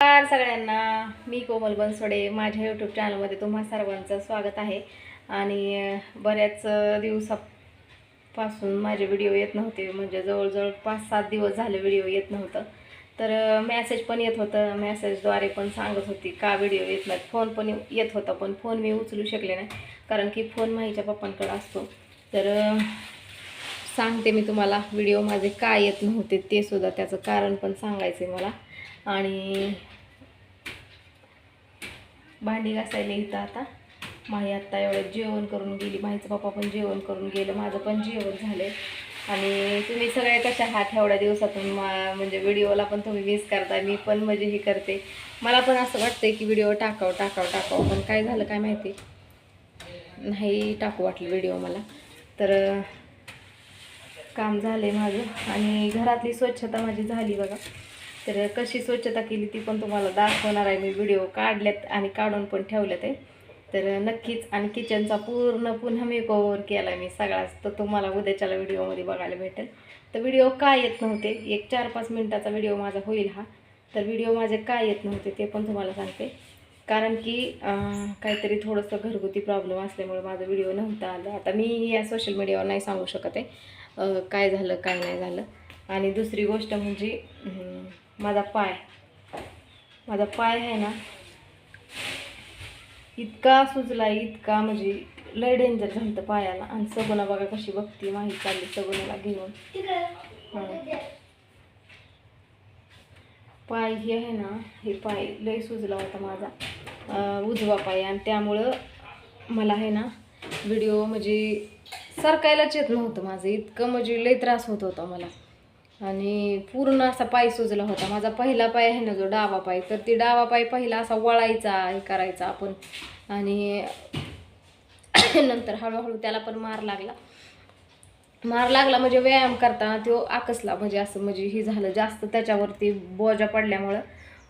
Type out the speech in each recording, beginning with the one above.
नमस्कार सगळ्यांना. मी कोमल बनसोडे. माझ्या यूट्यूब चॅनलमध्ये तुम्हा सर्वांचं स्वागत आहे. आणि बऱ्याच दिवसापासून माझे व्हिडिओ येत नव्हते. म्हणजे जवळजवळ पाच सात दिवस झाले व्हिडिओ येत नव्हतं. तर मॅसेज पण येत होतं. मॅसेजद्वारे पण सांगत होती का व्हिडिओ येत नाहीत. फोन पण येत होता पण फोन मी उचलू शकले नाही. कारण की फोन माहीच्या पप्पांकडे असतो. तर सांगते मी तुम्हाला व्हिडिओ माझे काय येत नव्हते ते सुद्धा. त्याचं कारण पण सांगायचं आहे मला. आणि भांडी घासायला इथं आता. माही आत्ता एवढं जेवण करून गेली. माहीचं पप्पा पण जेवण करून गेलं. माझं पण जेवण झालं आणि तुम्ही सगळे कशा हात एवढ्या दिवसातून? मा म्हणजे व्हिडिओला पण तुम्ही मिस करताय. मी पण म्हणजे हे करते. मला पण असं वाटतंय की व्हिडिओ टाकावं टाकावं टाकावं. पण काय झालं काय माहिती? नाही टाकू वाटलं व्हिडिओ मला. तर काम झालं आहे माझं. आणि घरातली स्वच्छता माझी झाली बघा. तर कशी स्वच्छता केली ती पण तुम्हाला दाखवणार आहे मी. व्हिडिओ काढल्यात आणि काढून पण ठेवल्यात आहे. तर नक्कीच आणि किचनचा पूर्ण पुन्हा मी कवर केला मी सगळाच तर तुम्हाला उद्याच्याला व्हिडिओमध्ये बघायला भेटेल. तर व्हिडिओ काय येत नव्हते? एक चार पाच मिनटाचा व्हिडिओ माझा होईल हा. तर व्हिडिओ माझे काय येत नव्हते ते पण तुम्हाला सांगते. कारण की काहीतरी थोडंसं घरगुती प्रॉब्लेम असल्यामुळे माझा व्हिडिओ नव्हता आला. आता मी या सोशल मीडियावर नाही सांगू शकत आहे. काय झालं काय नाही झालं. आणि दुसरी गोष्ट म्हणजे माझा पाय. माझा पाय आहे ना इतका सुजला इतका म्हणजे लय डेंजर झालं पायाला. आणि सगुणा बघा कशी बघती माहीत चालली सगुणाला घेऊन. पाय हे आहे ना हे पाय लय सुजला होता माझा. उजवा पाय. आणि त्यामुळं मला आहे ना व्हिडिओ म्हणजे सरकायलाच येत नव्हतं माझं. इतकं म्हणजे लय त्रास होत होता मला. आणि पूर्ण असा पाय सुजला होता. माझा पहिला पाय आहे ना जो डावा पाय तर ती डावा पाय पहिला असा वळायचा हे करायचा आपण. आणि नंतर हळूहळू त्याला पण मार लागला. मार लागला म्हणजे व्यायाम करताना तो आकसला म्हणजे असं म्हणजे हे झालं जास्त त्याच्यावरती बोजा पडल्यामुळं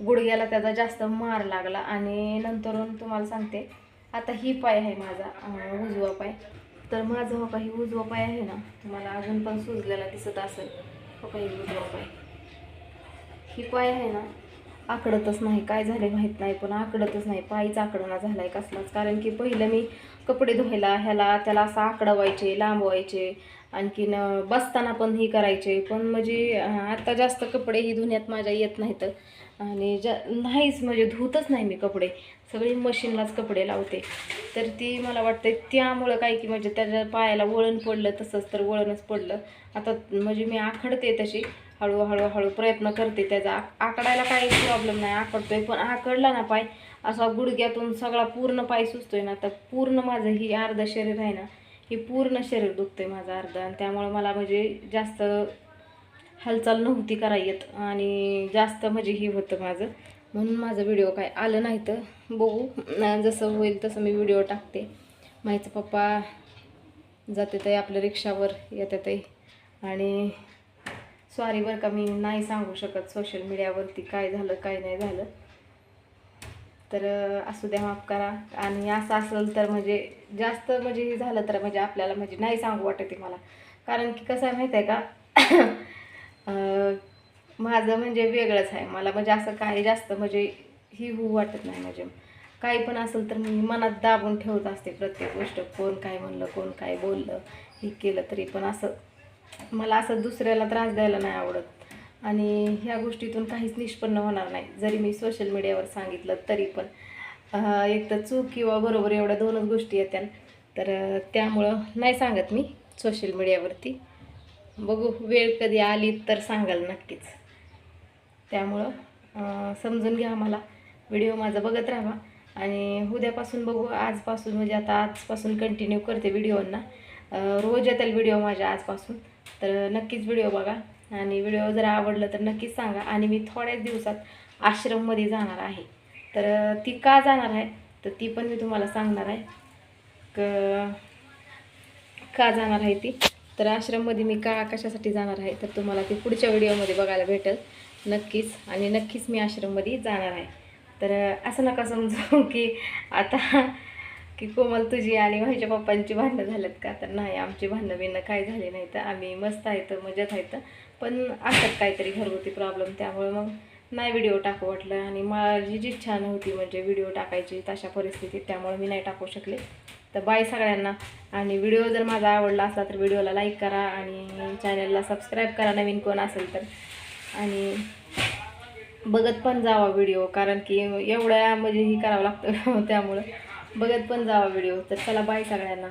गुडघ्याला त्याचा जास्त मार लागला. आणि नंतरून तुम्हाला सांगते आता ही पाय आहे माझा उजवा पाय. तर माझा हो काही उजवा पाय आहे ना तुम्हाला अजून पण सुजलेला दिसत असेल. हो ही पाय आहे ना आकडतच नाही. काय झाले माहीत नाही पण आकडतच नाही. पायीच आकडणा झाला आहे कसलाच. कारण की पहिलं मी कपडे धुवायला ह्याला त्याला असं आकडवायचे लांबवायचे. आणखीन बसताना पण ही करायचे. पण म्हणजे आत्ता आता जास्त कपडे ही धुण्यात माझ्या येत नाहीत. आणि ज्या नाहीच म्हणजे धुतच नाही मी कपडे. सगळी मशीनलाच कपडे लावते. तर ती मला वाटते त्यामुळं काय की म्हणजे त्याच्या पायाला वळण पडलं तसंच तर वळणच पडलं. आता म्हणजे मी आखडते तशी. हळूहळू हळू प्रयत्न करते त्याचा. आक- आकडायला काही प्रॉब्लेम नाही. आकडतोय पण आकडला ना पाय. असा गुडघ्यातून सगळा पूर्ण पाय सुचतोय ना. तर पूर्ण माझं ही अर्ध शरीर आहे ना हे पूर्ण शरीर दुखतंय माझं अर्ध. आणि त्यामुळं मला म्हणजे जास्त हालचाल नव्हती करायत आणि जास्त म्हणजे हे होतं माझं. म्हणून माझं व्हिडिओ काय आलं नाही तर बघू. जसं होईल तसं मी व्हिडिओ टाकते. माहीचं पप्पा जाते ते आपल्या रिक्षावर येतात ते आणि सॉरी बरं का मी नाही सांगू शकत सोशल मीडियावरती काय झालं काय नाही झालं. तर असू द्या माफ करा. आणि असं असेल तर म्हणजे जास्त म्हणजे हे झालं तर म्हणजे आपल्याला म्हणजे नाही सांगू वाटत आहे मला. कारण की कसं आहे माहीत आहे का? माझं म्हणजे वेगळंच आहे. मला म्हणजे असं काही जास्त म्हणजे ही होऊ वाटत नाही म्हणजे काही पण असेल तर मी मनात दाबून ठेवत असते प्रत्येक गोष्ट. कोण काय म्हणलं कोण काय बोललं हे केलं तरी पण असं. मला असं दुसऱ्याला त्रास द्यायला नाही आवडत. आणि ह्या गोष्टीतून काहीच निष्पन्न होणार नाही. जरी मी सोशल मीडियावर सांगितलं तरी पण. एक तर चूक किंवा बरोबर एवढ्या दोनच गोष्टी येत्या तर त्यामुळं नाही सांगत मी सोशल मीडियावरती बघू वेळ कधी आली तर सांगाल नक्कीच. त्यामुळं समजून घ्या मला व्हिडिओ माझा बघत राहा. आणि उद्यापासून बघू आजपासून म्हणजे आता आजपासून कंटिन्यू करते व्हिडिओंना. रोज येतील व्हिडिओ माझ्या आजपासून. तर नक्कीच व्हिडिओ बघा. आणि व्हिडिओ जर आवडलं तर नक्कीच सांगा. आणि मी थोड्याच दिवसात आश्रममध्ये जाणार आहे. तर ती का जाणार आहे? तर ती पण मी तुम्हाला सांगणार आहे. क का जाणार आहे ती? तर आश्रममध्ये मी का कशासाठी जाणार आहे तर तुम्हाला ते पुढच्या व्हिडिओमध्ये बघायला भेटेल. नक्कीच. आणि नक्कीच मी आश्रममध्ये जाणार आहे. तर असं नका समजू की आता की कोमल तुझी आणि माझ्या पप्पांची भांडणं झाल्यात का? तर नाही आमची भांडणं बिणं काय झाली नाही. तर आम्ही मस्त आहेत मजेत आहेत पण असतात काहीतरी घरगुती प्रॉब्लेम त्यामुळे मग नाही व्हिडिओ टाकू वाटलं. आणि माझी जी इच्छा नव्हती म्हणजे व्हिडिओ टाकायची तशा परिस्थितीत त्यामुळे मी नाही टाकू शकले. तर बाय सगळ्यांना. आणि व्हिडिओ जर माझा आवडला असला तर व्हिडिओला लाईक करा आणि चॅनलला सबस्क्राईब करा नवीन कोण असेल तर. आणि बघत पण जावा व्हिडिओ कारण की एवढ्या म्हणजे ही करावं लागतं त्यामुळं बघत पण जावा व्हिडिओ. तर चला बाय सगळ्यांना.